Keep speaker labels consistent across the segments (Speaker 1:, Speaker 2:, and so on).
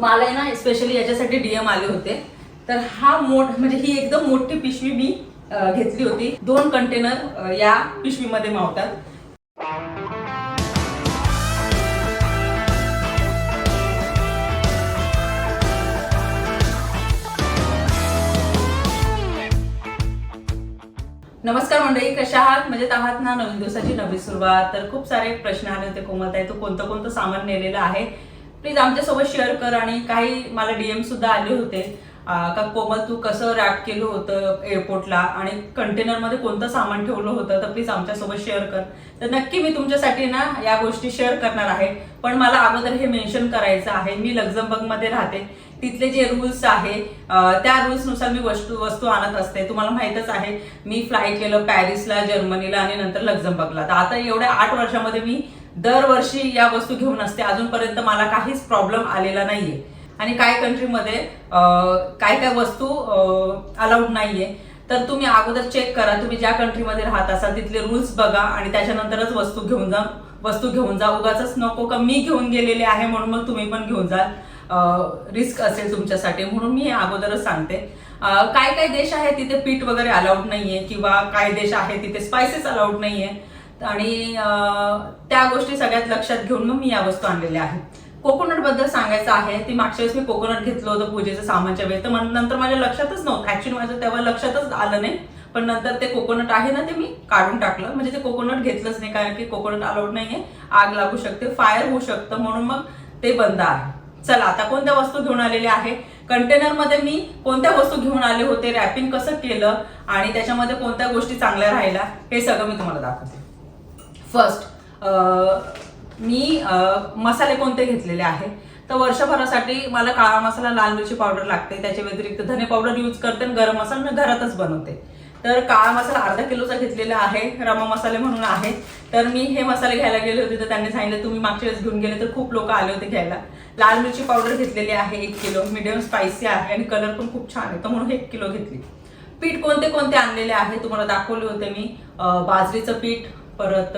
Speaker 1: मला आहे ना स्पेशली याच्यासाठी डीएम आले होते. तर हा मोठ म्हणजे ही एकदम मोठी पिशवी मी घेतली होती. दोन कंटेनर या पिशवीमध्ये मावतात. नमस्कार मंडळी कशा आहात? म्हणजे आहात ना? नवीन दिवसाची नवी सुरुवात. तर खूप सारे प्रश्न आले होते कोमलताई तू कोणतं कोणतं सामान नेलेलं आहे? प्लीज आमच्यासोबत शेअर कर आणि काही मला डीएम सुद्धा आले होते. का कोमल तू कसं रॅप केलं होतं एअरपोर्टला आणि कंटेनरमध्ये कोणतं सामान ठेवलं होतं? तर प्लीज आमच्यासोबत शेअर कर. तर नक्की मी तुमच्यासाठी ना या गोष्टी शेअर करणार आहे. पण मला अगोदर हे मेन्शन करायचं आहे. मी लक्झमबर्गमध्ये राहते. तिथले जे रूल्स आहे त्या रूल्सनुसार मी वस्तू वस्तू आणत असते. तुम्हाला माहितच आहे मी फ्लाय केलं पॅरिसला जर्मनीला आणि नंतर लक्झमबर्गला. तर आता एवढ्या आठ वर्षामध्ये मी दरवर्षी या वस्तू घेऊन असते. अजूनपर्यंत मला काहीच प्रॉब्लेम आलेला नाहीये. आणि काय कंट्रीमध्ये काय काय वस्तू अलाउड नाहीये. तर तुम्ही अगोदर चेक करा. तुम्ही ज्या कंट्रीमध्ये राहत असाल तिथले रूल्स बघा आणि त्याच्यानंतरच वस्तू घेऊन जा. वस्तू घेऊन जा. उगाच नको का मी घेऊन गेलेले आहे म्हणून मग तुम्ही पण घेऊन जाल रिस्क असेल तुमच्यासाठी म्हणून मी हे अगोदरच सांगते. काय काय देश आहे तिथे पीठ वगैरे अलाउड नाहीये किंवा काय देश आहे तिथे स्पायसेस अलाउड नाहीये. आणि त्या गोष्टी सगळ्यात लक्षात घेऊन मग मी या वस्तू आणलेल्या आहेत. कोकोनटबद्दल सांगायचं आहे ती मागच्या वेळेस मी कोकोनट घेतलं होतं पूजेचं सामानच्या वेळेस. तर नंतर माझ्या लक्षातच नव्हतं. ऍक्च्युली माझं तेव्हा लक्षातच आलं नाही. पण नंतर ते कोकोनट आहे ना ते मी काढून टाकलं. म्हणजे ते कोकोनट घेतलंच नाही कारण की कोकोनट अलाउड नाहीये. आग लागू शकते फायर होऊ शकतं म्हणून मग ते बंद आहे. चला आता कोणत्या वस्तू घेऊन आलेले आहे कंटेनरमध्ये मी कोणत्या वस्तू घेऊन आले होते? रॅपिंग कसं केलं? आणि त्याच्यामध्ये कोणत्या गोष्टी चांगल्या राहिल्या? हे सगळं मी तुम्हाला दाखवते. फर्स्ट मी मसाले कोणते घेतलेले आहे? तर वर्षभरासाठी मला काळा मसाला लाल मिरची पावडर लागते. त्याच्या व्यतिरिक्त धने पावडर यूज करते आणि गरम मसाला मी घरातच बनवते. तर काळा मसाला अर्धा किलोचा घेतलेला आहे रमा मसाले म्हणून आहे. तर मी हे मसाले घ्यायला गेले होते तर त्यांनी सांगितलं तुम्ही मागच्या वेळेस घेऊन गेले तर खूप लोक आले होते घ्यायला. लाल मिरची पावडर घेतलेली आहे एक किलो मिडियम स्पायसी आहे आणि कलर पण खूप छान आहे तर म्हणून एक किलो घेतली. पीठ कोणते कोणते आणलेले आहे तुम्हाला दाखवले होते मी. बाजरीचं पीठ परत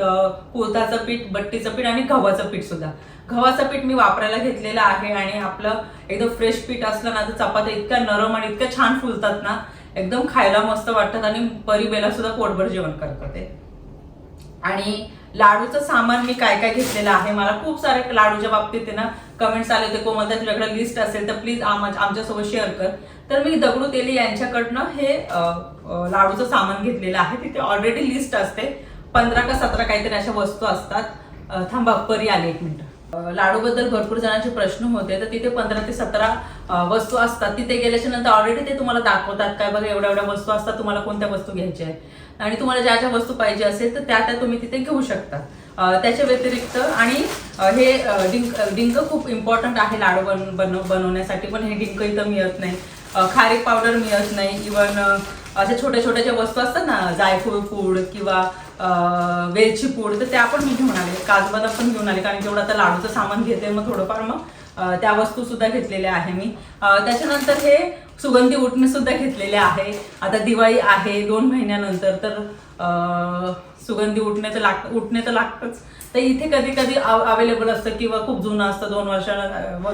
Speaker 1: कोळताचं पीठ बट्टीचं पीठ आणि गव्हाचं पीठ सुद्धा. गव्हाचं पीठ मी वापरायला घेतलेलं आहे आणि आपलं एकदम फ्रेश पीठ असलं ना तर चपात्या इतक्या नरम आणि इतक्या छान फुलतात ना एकदम खायला मस्त वाटतात आणि परिबेला सुद्धा पोटभर जेवण करतात ते. आणि लाडूचं सामान मी काय काय घेतलेलं आहे मला खूप सारे लाडूच्या बाबतीत आहे ना कमेंट्स आले होते कोमलता तुझ्याकडे लिस्ट असेल तर प्लीज आमच्यासोबत शेअर कर. तर मी दगडू तेली यांच्याकडनं हे लाडूचं सामान घेतलेलं आहे तिथे ऑलरेडी लिस्ट असते. पंधरा का सतरा काहीतरी अशा वस्तू असतात. थांबा परी आले एक मिनिट. लाडूबद्दल भरपूर जणांचे प्रश्न होते तर तिथे पंधरा ते सतरा वस्तू असतात. तिथे गेल्याच्यानंतर ऑलरेडी ते तुम्हाला दाखवतात काय बघा एवढ्या एवढ्या वस्तू असतात तुम्हाला कोणत्या वस्तू घ्यायच्या आहेत. आणि तुम्हाला ज्या ज्या वस्तू पाहिजे असेल तर त्या त्या तुम्ही तिथे घेऊ शकता. त्याच्या व्यतिरिक्त आणि हे डिंक डिंक खूप इम्पॉर्टंट आहे लाडू बन बनव बनवण्यासाठी पण हे डिंक इथं मिळत नाही. खारीक पावडर मिळत नाही. इवन अशा छोट्या छोट्या ज्या वस्तू असतात ना जायफळ पूड किंवा वेलची पूड तर त्या पण मी घेऊन आले. काजू पण घेऊन आले कारण तेवढं आता लाडूचं सामान घेते मग थोडंफार मग त्या वस्तू सुद्धा घेतलेल्या आहे मी. त्याच्यानंतर हे सुगंधी उठणे सुद्धा घेतलेले आहे. आता दिवाळी आहे दोन महिन्यानंतर तर सुगंधी उठणे तर लाग उठणे तर लागतंच. तर इथे कधी कधी अवेलेबल असतं किंवा खूप जुनं असतं दोन वर्षा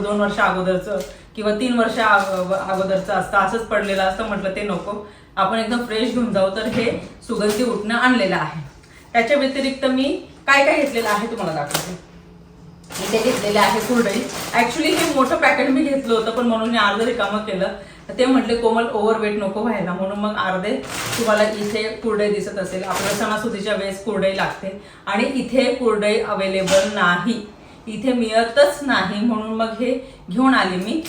Speaker 1: दोन वर्ष अगोदरचं किंवा तीन वर्ष अगोदरचं असतं असंच पडलेलं असतं म्हटलं ते नको. आपण एकदम फ्रेश घेऊन जाऊ. तर हे सुगंधी उठणं आणलेलं आहे. त्याच्या व्यतिरिक्त मी काय काय घेतलेलं आहे तुम्हाला दाखवते. इथे घेतलेले आहे कुरडई ऍक्च्युली हे मोठं पॅकेट मी घेतलं होतं पण म्हणून मी अर्ध रिकामं केलं. ते म्हटले कोमल ओव्हरवेट नको व्हायला. म्हणून मग अर्धे तुम्हाला इथे कुरडई दिसत असेल. आपल्या सणासुदीच्या वेळेस कुरडई लागते. आणि इथे कुरडई अवेलेबल नाही. इथे मिळतच नाही. म्हणून मग हे घेऊन आले मी.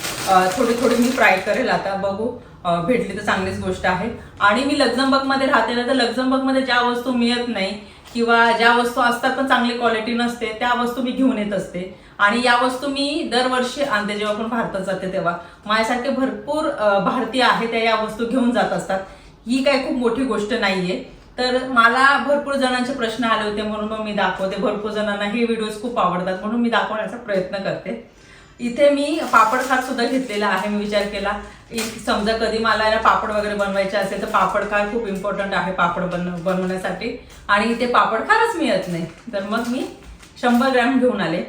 Speaker 1: थोडी थोडी मी फ्राय करेल आता. बघू. भेटली तर चांगलीच गोष्ट आहे. आणि मी लक्झमबर्गमध्ये राहते ना तर लक्झमबर्गमध्ये ज्या वस्तू मिळत नाही किंवा ज्या वस्तू असतात पण चांगली क्वालिटी नसते त्या वस्तू मी घेऊन येत असते. आणि या वस्तू मी दरवर्षी आणते जेव्हा पण भारतात जाते तेव्हा. माझ्यासारखे भरपूर भारतीय आहे त्या या वस्तू घेऊन जात असतात. ही काय खूप मोठी गोष्ट नाहीये. तर मला भरपूर जणांचे प्रश्न आले होते म्हणून मग मी दाखवते. भरपूर जणांना हे व्हिडिओज खूप आवडतात म्हणून मी दाखवण्याचा प्रयत्न करते. इथे मी पापड खात सुद्धा घेतलेला आहे मी विचार केला. समजा कधी मला पापड वगैरे बनवायचे असेल तर पापड खार खूप इम्पॉर्टंट आहे पापड बन बनवण्यासाठी. आणि इथे पापड खारच मिळत नाही. तर मग मी शंभर ग्रॅम घेऊन आले.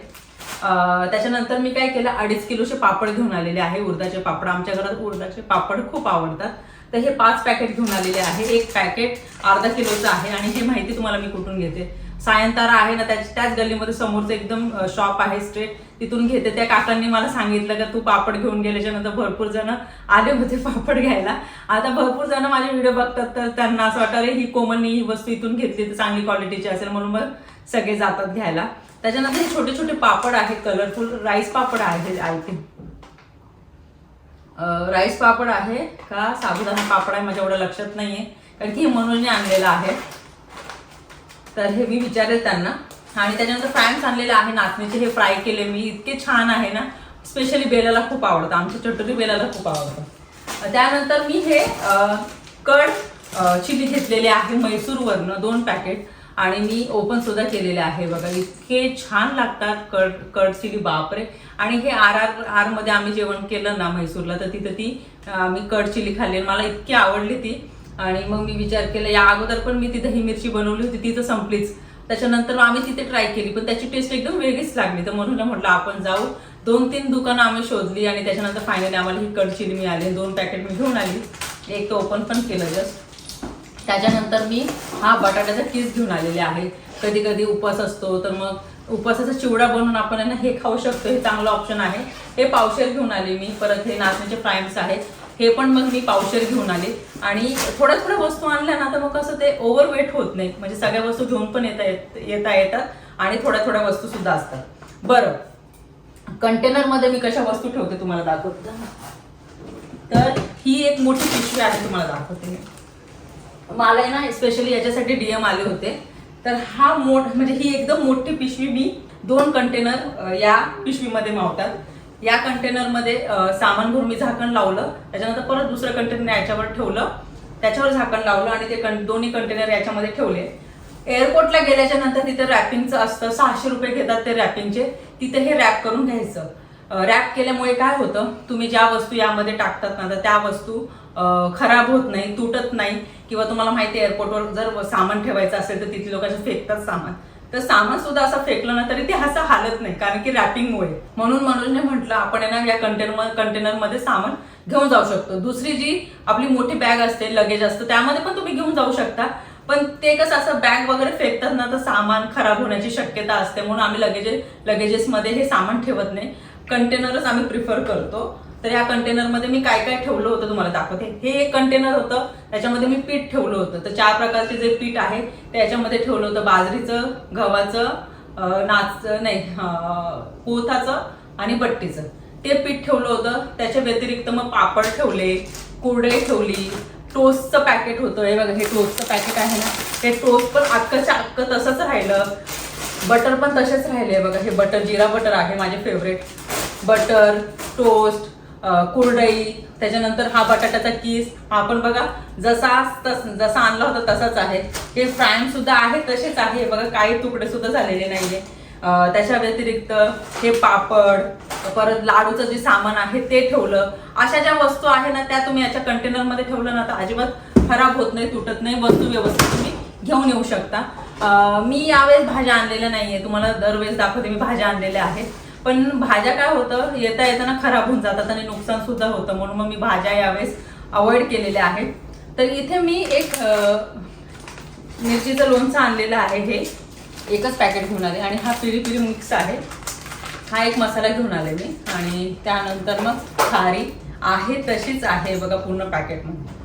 Speaker 1: त्याच्यानंतर मी काय केलं अडीच किलोचे पापड घेऊन आलेले आहे उर्दाचे पापड. आमच्या घरात उर्दाचे पापड खूप आवडतात. तर हे पाच पॅकेट घेऊन आलेले आहे. एक पॅकेट अर्धा किलोचं आहे आणि हे माहिती तुम्हाला मी कुठून घेते. सायंतारा आहे ना त्याच त्याच गल्लीमध्ये समोरचं एकदम शॉप आहे स्ट्रेट तिथून घेते. त्या काकांनी मला सांगितलं का तू पापड घेऊन गेल्याच्यानंतर भरपूर जण आले होते पापड घ्यायला. आता भरपूर जण माझे व्हिडिओ बघतात तर त्यांना असं वाटतं ही कोमलनी ही वस्तू इथून घेतली तर चांगली क्वालिटीची असेल म्हणून मग सगळे जातात घ्यायला. त्याच्यानंतर हे छोटे छोटे पापड आहेत कलरफुल राईस पापड आहे आय थिंक राईस पापड आहे का? साबुदाणा पापड आहे माझ्या एवढं लक्षात नाहीये. कारण की हे मनोजने आणलेलं आहे. तर हे मी विचारेल त्यांना. आणि त्याच्यानंतर फ्रँक्स आणलेले आहे नाचणीचे. हे फ्राय केले मी. इतके छान आहे ना. स्पेशली बेलाला खूप आवडतं. आमच्या चटुरी बेलाला खूप आवडतं. त्यानंतर मी हे कड चिली घेतलेले आहे म्हैसूरवरनं दोन पॅकेट आणि मी ओपन सुद्धा केलेले आहे. बघा इतके छान लागतात कड कड चिली. बापरे! आणि हे आर आर आरमध्ये आम्ही जेवण केलं ना म्हैसूरला तर तिथं ती आम्ही मी कड चिली खाल्ली. मला इतकी आवडली ती. आणि मग मी विचार केला या अगोदर पण मी तिथं ही मिरची बनवली होती ती तर संपलीच. त्याच्यानंतर आम्ही तिथे ट्राय केली पण त्याची टेस्ट एकदम वेगळीच लागली. तर म्हणून म्हटलं आपण जाऊ. दोन तीन दुकानं आम्ही शोधली आणि त्याच्यानंतर फायनली आम्हाला ही कडचिली मिळाली. दोन पॅकेट मी घेऊन आली. एक तर ओपन पण केलं जस्ट त्याच्यानंतर मी हा बटाट्याचा किस घेऊन आलेले आहे. कधी कधी उपवास असतो तर मग उपवासाचा चिवडा बनवून आपण हे खाऊ शकतो. हे चांगलं ऑप्शन आहे. हे पावशेर घेऊन आले मी. परत हे नाचण्याचे प्राईम्स आहेत. हे पण मग मी पावशेर घेऊन आले. आणि थोड्या थोड्या वस्तू आणल्या ना तर मग कसं ते ओव्हरवेट होत नाही. म्हणजे सगळ्या वस्तू घेऊन पण येता येत येता येतात आणि थोड्या थोड्या वस्तू सुद्धा असतात. बरं. कंटेनरमध्ये मी कशा वस्तू ठेवते तुम्हाला दाखवते. तर ही एक मोठी पिशवी आहे तुम्हाला दाखवते मला आहे ना स्पेशली याच्यासाठी डीएम आले होते. तर हा मोठ म्हणजे ही एकदम मोठी पिशवी मी दोन कंटेनर या पिशवीमध्ये मावतात. या कंटेनरमध्ये अ, सामान भरून मी झाकण लावलं. त्याच्यानंतर परत दुसरं कंटेनर याच्यावर ठेवलं. त्याच्यावर झाकण लावलं आणि ते कं- दोन्ही कंटेनर याच्यामध्ये ठेवले. एअरपोर्टला गेल्याच्यानंतर तिथे रॅपिंगचं असतं. सहाशे रुपये घेतात ते रॅपिंगचे तिथे हे रॅप करून घ्यायचं. रॅप केल्यामुळे काय होतं? तुम्ही ज्या वस्तू यामध्ये टाकतात ना तर त्या वस्तू खराब होत नाही तुटत नाही. किंवा तुम्हाला माहिती आहे एअरपोर्टवर जर सामान ठेवायचं असेल तर तिथे लोकांचे फेकतात सामान. तर सामान सुद्धा असं फेकलं ना तरी ते असं हालत नाही. कारण की रॅपिंगमुळे म्हणून मनोजने म्हटलं आपण ना या कंटेनर कंटेनरमध्ये सामान घेऊन जाऊ शकतो. दुसरी जी आपली मोठी बॅग असते लगेज असतं त्यामध्ये पण तुम्ही घेऊन जाऊ शकता. पण ते कसं असं बॅग वगैरे फेकतात ना तर सामान खराब होण्याची शक्यता असते. म्हणून आम्ही लगेज लगेजेसमध्ये हे सामान ठेवत नाही. कंटेनरच आम्ही प्रिफर करतो. तर या कंटेनरमध्ये मी काय काय ठेवलं होतं तुम्हाला दाखवते. हे एक कंटेनर होतं त्याच्यामध्ये मी पीठ ठेवलं होतं. तर चार प्रकारचे जे पीठ आहे ते याच्यामध्ये ठेवलं होतं. बाजरीचं गव्हाचं नाच नाही पोथाचं कोथाचं आणि बट्टीचं. ते पीठ ठेवलं होतं. त्याच्या व्यतिरिक्त मग पापड ठेवले कुरडे ठेवली टोस्टचं पॅकेट होतं. हे बघा हे टोस्टचं पॅकेट आहे ना. हे टोस्ट पण अक्कच्या अख्खं तसंच राहिलं. बटर पण तसेच राहिले. बघा हे बटर जिरा बटर आहे माझे फेवरेट बटर टोस्ट कुरडई त्याच्यानंतर हा बटाट्याचा किस. हा पण बघा जसा तस जसा आणला होता तसाच आहे. हे फ्रायम सुद्धा आहे तसेच आहे. बघा काही तुकडे सुद्धा झालेले नाहीये. त्याच्या व्यतिरिक्त हे पापड परत लाडूचं जे सामान आहे ते ठेवलं. अशा ज्या वस्तू आहे ना त्या तुम्ही याच्या कंटेनरमध्ये ठेवलं ना तर अजिबात खराब होत नाही तुटत नाही. वस्तू व्यवस्थित तुम्ही घेऊन येऊ शकता. मी यावेळेस भाज्या आणलेल्या नाहीये. तुम्हाला दरवेळेस दाखवते मी भाज्या आणलेल्या आहेत. पण भाज्या काय होतं येता येताना खराब होऊन जातात आणि नुकसान सुद्धा होतं. म्हणून मग मी भाज्या यावेळेस अवॉइड केलेल्या आहेत. तर इथे मी एक मिरचीचं लोणचं आणलेलं आहे हे. एकच पॅकेट घेऊन आले आणि हा पिरी पिरी मिक्स आहे. हा एक मसाला घेऊन आले मी. आणि त्यानंतर मग खारी आहे तशीच आहे बघा पूर्ण पॅकेटमध्ये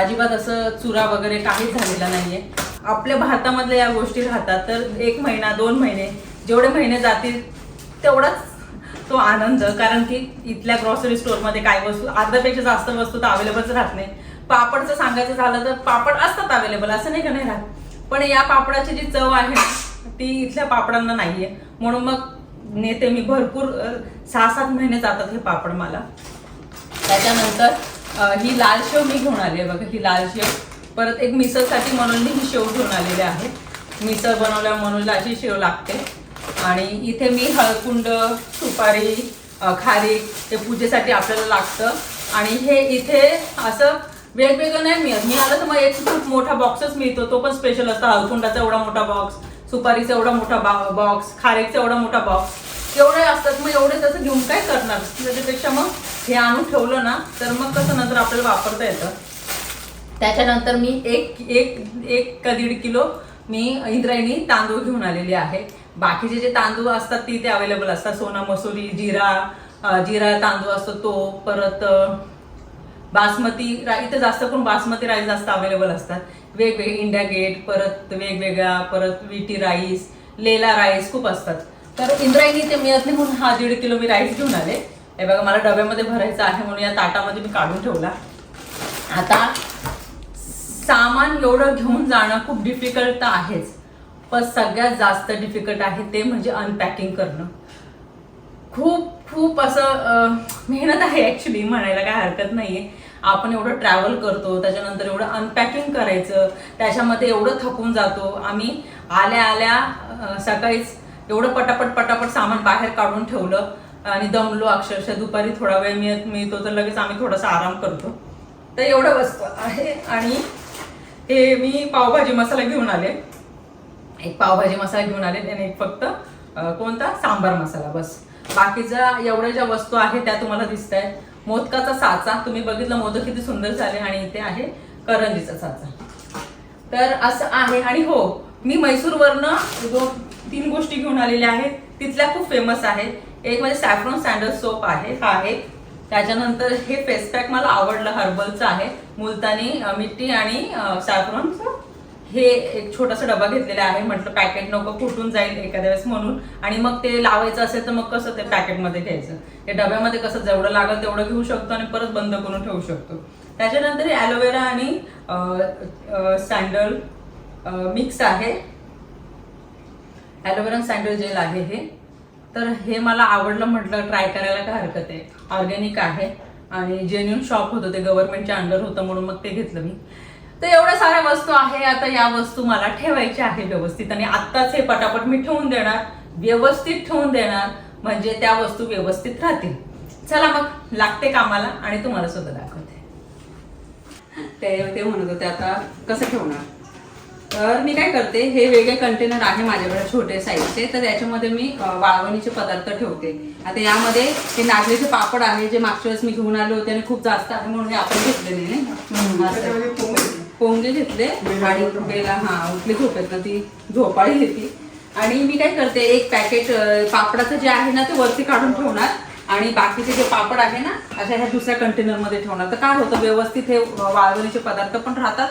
Speaker 1: अजिबात असं चुरा वगैरे काहीच झालेला नाही आहे आपल्या भारतामधल्या या गोष्टी राहतात तर एक महिना दोन महिने जेवढे महिने जातील तेवढाच तो आनंद कारण की इथल्या ग्रॉसरी स्टोअरमध्ये काय वस्तू अर्ध्यापेक्षा जास्त वस्तू तर अवेलेबलच राहत नाही. पापडचं सांगायचं झालं तर पापड असतात अवेलेबल असं नाही का नाही राहत? पण या पापडाची जी चव आहे ती इथल्या पापडांना नाहीये. म्हणून मग नेते मी भरपूर सहा सात महिने जातात हे पापड मला. त्याच्यानंतर ही लाल शेव मी घेऊन आली आहे बघा ही लाल शेव. परत एक मिसळसाठी म्हणून ही शेव घेऊन आलेली आहे. मिसळ बनवल्या म्हणून अशी शेव लागते. आणि इथे मी हळकुंड सुपारी खारीक ते पूजेसाठी आपल्याला लागतं. आणि हे इथे असं वेगवेगळं नाही मिळत. मी आलं तर मग एक खूप मोठा बॉक्सच मिळतो. तो पण स्पेशल असतो. हळकुंडाचा एवढा मोठा बॉक्स सुपारीचा एवढा मोठा बॉक्स खारीकचा एवढा मोठा बॉक्स एवढे असतात. मग एवढे तसं घेऊन काय करणार? त्याच्यापेक्षा मग हे आणून ठेवलं ना तर मग कसं नंतर आपल्याला वापरता येतं. त्याच्यानंतर मी एक एक एक का दीड किलो मी इंद्रायणी तांदूळ घेऊन आलेले आहे. बाकीचे जे तांदूळ असतात ती ते अवेलेबल असतात. सोना मसुरी जिरा जिरा तांदूळ असतो तो परत बासमती रा इथे जास्त करून बासमती राईस जास्त अवेलेबल असतात. वेगवेगळे इंडिया गेट परत वेगवेगळ्या परत विटी राईस लेला राईस खूप असतात. तर इंद्रायणी ते मिळत नाही म्हणून हा दीड किलो मी राईस घेऊन आले. हे बघा मला डब्यामध्ये भरायचं आहे म्हणून या ताटामध्ये मी काढून ठेवला. आता सामान एवढं घेऊन जाणं खूप डिफिकल्ट तर आहेच. पण सगळ्यात जास्त डिफिकल्ट आहे ते म्हणजे अनपॅकिंग करणं. खूप खूप असं मेहनत आहे ॲक्च्युली म्हणायला काय हरकत नाही आहे आपण एवढं ट्रॅव्हल करतो त्याच्यानंतर एवढं अनपॅकिंग करायचं त्याच्यामध्ये एवढं थकून जातो. आम्ही आल्या आल्या सकाळीच एवढं पटापट पटापट सामान बाहेर काढून ठेवलं आणि दमलो अक्षरशः. दुपारी थोडा वेळ मिळत मिळतो तर लगेच आम्ही थोडासा आराम करतो. तर एवढं वस्तू आहे. आणि हे मी पावभाजी मसाला घेऊन आले. एक पावभाजी मसाला घेऊन आले आणि एक फक्त कोणता? सांबार मसाला बस. बाकीच्या एवढ्या ज्या वस्तू आहेत त्या तुम्हाला दिसत आहेत मोदकाचा साचा तुम्ही बघितलं मोदक किती सुंदर झाले आणि इथे आहे करंजीचा साचा. तर असं आहे आणि हो मी मैसूरवरनं दोन तीन गोष्टी घेऊन आलेल्या आहेत. तिथल्या खूप फेमस आहेत. एक म्हणजे सॅफ्रॉन सँडल सोप आहे हा एक त्याच्यानंतर हे फेस पॅक मला आवडलं हर्बलचं आहे. मुलतानी मिट्टी आणि सॅफ्रॉनचं हे एक छोटासा डबा घेतलेला आहे. म्हटलं पॅकेट नको फुटून जाईल एखाद्या वेळेस म्हणून. आणि मग ते लावायचं असेल तर मग कसं ते पॅकेटमध्ये घ्यायचं? ते डब्यामध्ये कसं जेवढं लागेल तेवढं घेऊ शकतो आणि परत बंद करून ठेवू शकतो. त्याच्यानंतर ॲलोवेरा आणि सँडल मिक्स आहे. ॲलोवेरा सँडल जेल आहे हे. तर हे मला आवडलं म्हटलं ट्राय करायला काय हरकत आहे. ऑर्गॅनिक आहे. आणि जेन्युन शॉप होतं ते गव्हर्नमेंटच्या अंडर होतं म्हणून मग ते घेतलं मी. तर एवढ्या साऱ्या वस्तू आहे आता या वस्तू मला ठेवायच्या आहे व्यवस्थित. आणि आत्ताच हे पटापट मी ठेवून देणार. व्यवस्थित ठेवून देणार म्हणजे त्या वस्तू व्यवस्थित राहतील. चला मग लागते कामाला आणि तुम्हाला सुद्धा दाखवते. ते ते म्हणत होते आता कसं ठेवणार? तर मी काय करते हे वेगळे कंटेनर आहे माझ्याकडे छोटे साईजचे तर त्याच्यामध्ये मी वाळवणीचे पदार्थ ठेवते. आता यामध्ये हे नागलीचे पापड आहे जे मागच्या वेळेस मी घेऊन आले होते आणि खूप जास्त आहे म्हणून हे आपण घेतलेले नाही. पोंगे घेतले आणि बेला हा उठली झोपेत ना ती झोपाळी घेतली. आणि मी काय करते एक पॅकेट पापडाचं जे आहे ना ते वरती काढून ठेवणार. आणि बाकीचे जे पापड आहे ना अशा ह्या दुसऱ्या कंटेनरमध्ये ठेवणार. तर काय होतं व्यवस्थित हे वाळवणीचे पदार्थ पण राहतात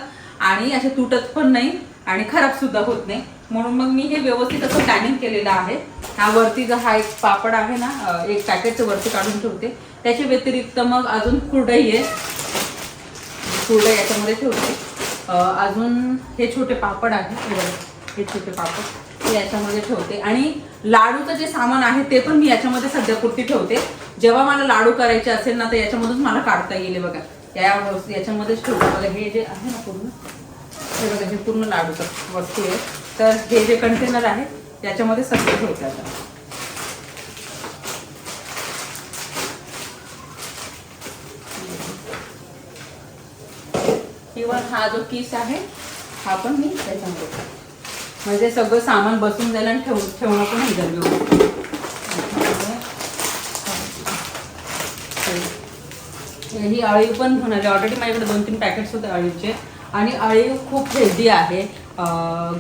Speaker 1: आणि असे तुटत पण नाही. आणि खराब सुद्धा होत नाही. म्हणून मग मी हे व्यवस्थित असं प्लॅनिंग केलेलं आहे. हा वरती जो हा एक पापड आहे ना एक पॅकेटचं वरती काढून ठेवते. त्याच्या व्यतिरिक्त मग अजून कुरडई आहे. कुरडई याच्यामध्ये ठेवते. अजून हे छोटे पापड आहे. हे छोटे पापड. याच्यामध्ये ठेवते. आणि लाडूचं जे सामान आहे ते पण मी याच्यामध्ये सध्या पुरती ठेवते. जेव्हा मला लाडू करायचे असेल ना तर याच्यामधूनच मला काढता येईल बघा. या याच्यामध्येच ठेवते. मला हे जे आहे ना पूर्ण हे बघा हे पूर्ण लाडूचं वस्तू आहे. तर हे जे कंटेनर आहे याच्यामध्ये सगळं ठेवते आता. किंवा हा जो किस आहे हा पण मी त्याच्यामध्ये म्हणजे सगळं सामान बसून जाईल आणि ठेव ठेवणं पण होईल व्यवस्थित. ही अळी पण होणार ऑलरेडी माझ्याकडे दोन तीन पॅकेट्स होते अळीचे. आणि अळीव खूप हेल्दी आहे.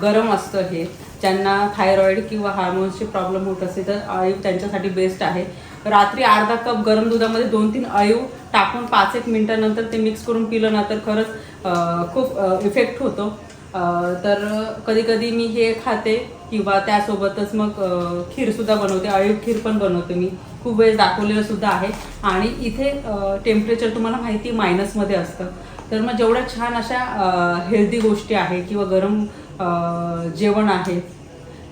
Speaker 1: गरम असतं हे. ज्यांना थायरॉईड किंवा हार्मोन्सचे प्रॉब्लेम होत असेल तर अळीव त्यांच्यासाठी बेस्ट आहे. रात्री अर्धा कप गरम दुधामध्ये दोन तीन अळीव टाकून पाच एक मिनटानंतर ते मिक्स करून पिलं ना तर खरंच खूप इफेक्ट होतो. तर कधी कधी मी हे खाते किंवा त्यासोबतच मग खीरसुद्धा बनवते. अळीव खीर पण बनवते मी. खूप वेळ दाखवलेलं सुद्धा आहे. आणि इथे टेम्परेचर तुम्हाला माहिती मायनसमध्ये असतं. तर मग जेवढ्या छान अशा हेल्दी गोष्टी आहे किंवा गरम जेवण आहे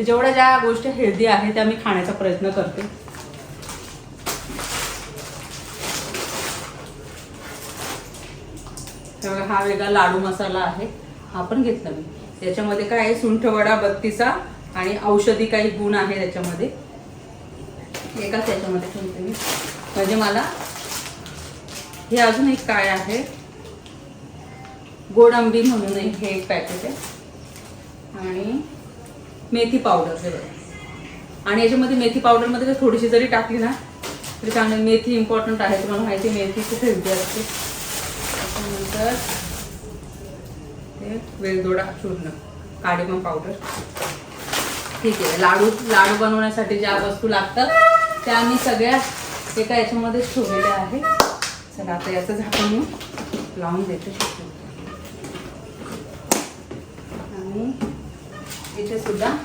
Speaker 1: जेवढ्या ज्या गोष्टी हेल्दी आहे त्या मी खाण्याचा प्रयत्न करते. हा वेगळा लाडू मसाला आहे हा पण घेतला मी. त्याच्यामध्ये काय आहे सुंठवडा बत्तीचा आणि औषधी काही गुण आहे त्याच्यामध्ये. एकाच त्याच्यामध्ये ठेवते मी. म्हणजे मला हे अजून एक काय आहे? गोडंबी म्हणून हे एक पॅकेट आहे. आणि मेथी पावडर हे बघा. आणि याच्यामध्ये मेथी पावडरमध्ये जर थोडीशी जरी टाकली ना तरी चांगली मेथी इम्पॉर्टंट आहे तुम्हाला माहिती मेथी खूप हेल्दी असते. त्याच्यानंतर हे वेलदोडा चूर्ण काडीमम पावडर ठीक आहे लाडू लाडू बनवण्यासाठी ज्या वस्तू लागतात त्या मी सगळ्या एका याच्यामध्येच ठेवलेल्या आहे चला आता याचं झाकण मी लावून देते. आणि इथे सुद्धा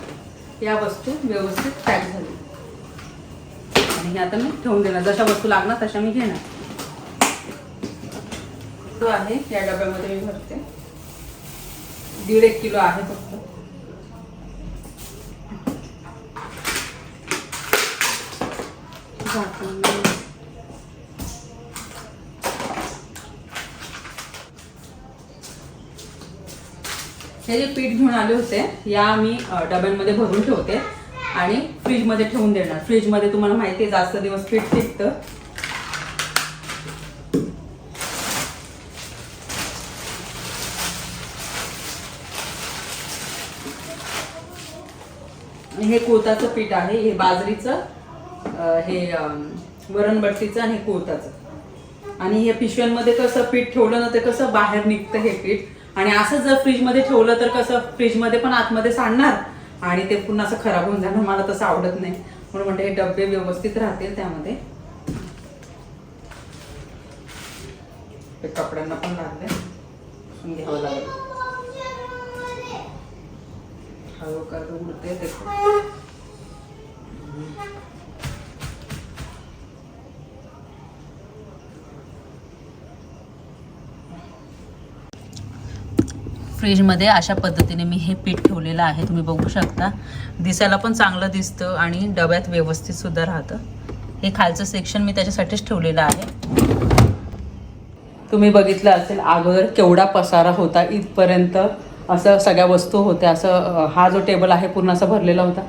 Speaker 1: या वस्तू व्यवस्थित पॅक झाली. आणि हे आता मी ठेवून देणार. जशा वस्तू लागणार तशा मी घेणार. तो आहे या डब्यामध्ये मी भरते. दीड एक किलो आहे फक्त. झाकण हे जे पीठ घेऊन आले होते या मी डब्यांमध्ये भरून ठेवते आणि फ्रीजमध्ये ठेवून देणार. फ्रीजमध्ये तुम्हाला माहिती आहे जास्त दिवस पीठ टिकतं. हे कोताचं पीठ आहे हे बाजरीचं हे वरण वरणबट्टीचं आणि हे कोताचं आणि हे पिशव्यांमध्ये कसं पीठ ठेवलं ना ते कसं बाहेर निघतं हे पीठ. आणि असं जर फ्रीजमध्ये ठेवलं तर कसं फ्रीजमध्ये पण आतमध्ये सांडणार आणि ते पुन्हा असं खराब होऊन जाणार. मला तसं आवडत नाही. म्हणून म्हणते हे डबे व्यवस्थित राहतील त्यामध्ये. ते कपड्यांना पण लागले. घ्यावं लागेल. हळू उडते ते फ्रीजमध्ये अशा पद्धतीने मी हे पीठ ठेवलेलं आहे. तुम्ही बघू शकता. दिसायला पण चांगलं दिसतं आणि डब्यात व्यवस्थितसुद्धा राहतं. हे खालचं सेक्शन मी त्याच्यासाठीच ठेवलेलं आहे. तुम्ही बघितलं असेल अगोदर केवढा पसारा होता. इथपर्यंत असं सगळ्या वस्तू होत्या. असं हा जो टेबल आहे पूर्ण असा भरलेला होता.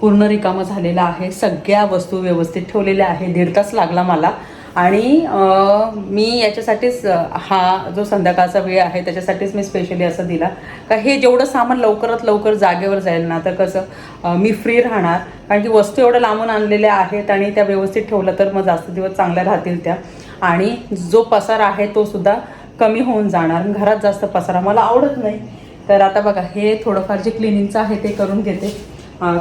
Speaker 1: पूर्ण रिकामा झालेला आहे. सगळ्या वस्तू व्यवस्थित ठेवलेल्या आहे. दीड तास लागला मला. आणि मी याच्यासाठीच हा जो संध्याकाळचा वेळ आहे त्याच्यासाठीच मी स्पेशली असं दिला. का हे जेवढं सामान लवकरात लवकर जागेवर जाईल ना तर कसं मी फ्री राहणार. कारण की वस्तू एवढ्या लांबून आणलेल्या आहेत आणि त्या व्यवस्थित ठेवल्या तर मग जास्त दिवस चांगल्या राहतील त्या. आणि जो पसारा आहे तो सुद्धा कमी होऊन जाणार. घरात जास्त पसारा मला आवडत नाही. तर आता बघा हे थोडंफार जे क्लिनिंगचं आहे ते करून घेते.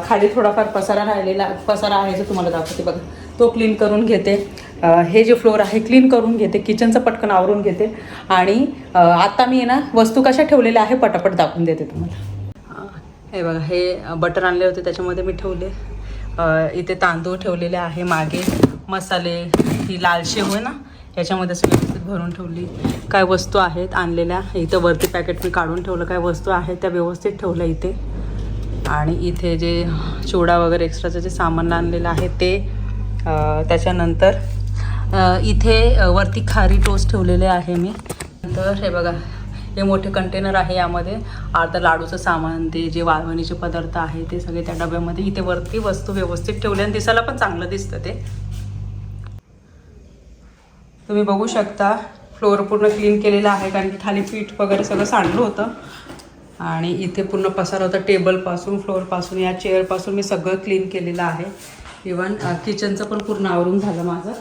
Speaker 1: खाली थोडाफार पसारा राहिलेला पसारा आहे जो तुम्हाला दाखवते बघा. तो क्लीन करून घेते. हे जे फ्लोअर आहे क्लीन करून घेते किचनचं पटकन आवरून घेते. आणि आत्ता आता मी ना वस्तू कशा ठेवलेल्या आहे पटापट दाखवून देते तुम्हाला. हे बघा हे बटर आणले होते त्याच्यामध्ये मी ठेवले. इथे तांदूळ ठेवलेले आहे मागे. मसाले ही लाल शेव ना याच्यामध्ये असं व्यवस्थित भरून ठेवली. काय वस्तू आहेत आणलेल्या इथं वरती पॅकेट मी काढून ठेवलं. काय वस्तू आहेत त्या व्यवस्थित ठेवल्या इथे. आणि इथे जे चिवडा वगैरे एक्स्ट्राचं जे सामान आणलेलं आहे ते त्याच्यानंतर इथे वरती खारी टोस्ट ठेवलेले आहे मी. नंतर हे बघा हे मोठे कंटेनर आहे यामध्ये. अर्धा लाडूचं सामान ते जे वाळवणीचे पदार्थ आहे ते सगळे त्या डब्यामध्ये इथे वरती वस्तू व्यवस्थित ठेवले आणि दिसायला पण चांगलं दिसतं ते. तुम्ही बघू शकता फ्लोअर पूर्ण क्लीन केलेलं आहे कारण की खाली पीठ वगैरे सगळं सांडलं होतं. आणि इथे पूर्ण पसार होता टेबलपासून फ्लोअरपासून या चेअरपासून मी सगळं क्लीन केलेलं आहे. इवन किचनचं पण पूर्ण आवरून झालं माझं.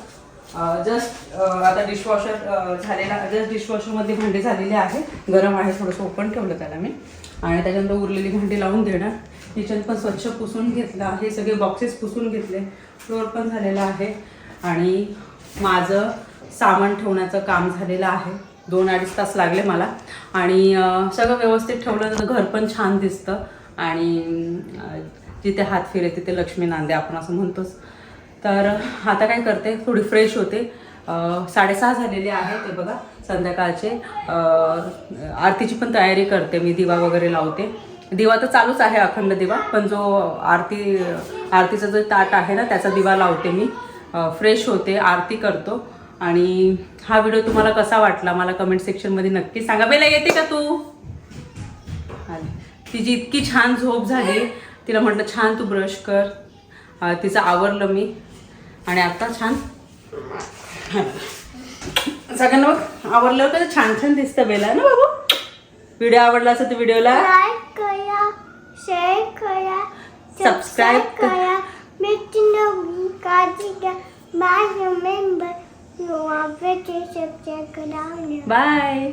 Speaker 1: जस्ट आता डिशवॉशर झालेला जस्ट डिशवॉशरमध्ये भांडे झालेले आहे गरम आहे थोडंसं ओपन ठेवलं त्याला मी. आणि त्याच्यानंतर उरलेली भांडी लावून देणार. किचन पण स्वच्छ पुसून घेतलं आहे. सगळे बॉक्सेस पुसून घेतले. फ्लोअर पण झालेला आहे. आणि माझं सामान ठेवण्याचं काम झालेलं आहे. दोन अडीच तास लागले मला. आणि सगळं व्यवस्थित ठेवलं तर घर पण छान दिसतं. आणि जिथे हात फिरे तिथे लक्ष्मी नांदे आपण असं म्हणतोच. तर आता काय करते थोडी फ्रेश होते. साडेसहा झालेले आहे ते बघा संध्याकाळचे. आरतीची पण तयारी करते मी दिवा वगैरे लावते. दिवा तर चालूच आहे अखंड दिवा पण जो आरती आरतीचा जो ताट आहे ना त्याचा दिवा लावते मी. फ्रेश होते आरती करतो. आणि हा व्हिडिओ तुम्हाला कसा वाटला मला कमेंट सेक्शनमध्ये नक्की सांगा. बेला येते का तू? तिची इतकी छान झोप झाली. तिला म्हटलं छान तू ब्रश कर. तिचं आवरलं मी. आणि आता छान. सगळ्यांना बघ आवरल्यावर कसं छान छान दिसतं बेला ना बाबू? व्हिडिओ आवडला असेल तर व्हिडिओला
Speaker 2: लाईक करा शेअर करा
Speaker 1: Subscribe
Speaker 2: सबस्क्राईब करा. काळजी घ्या रिमेंबर
Speaker 1: बाय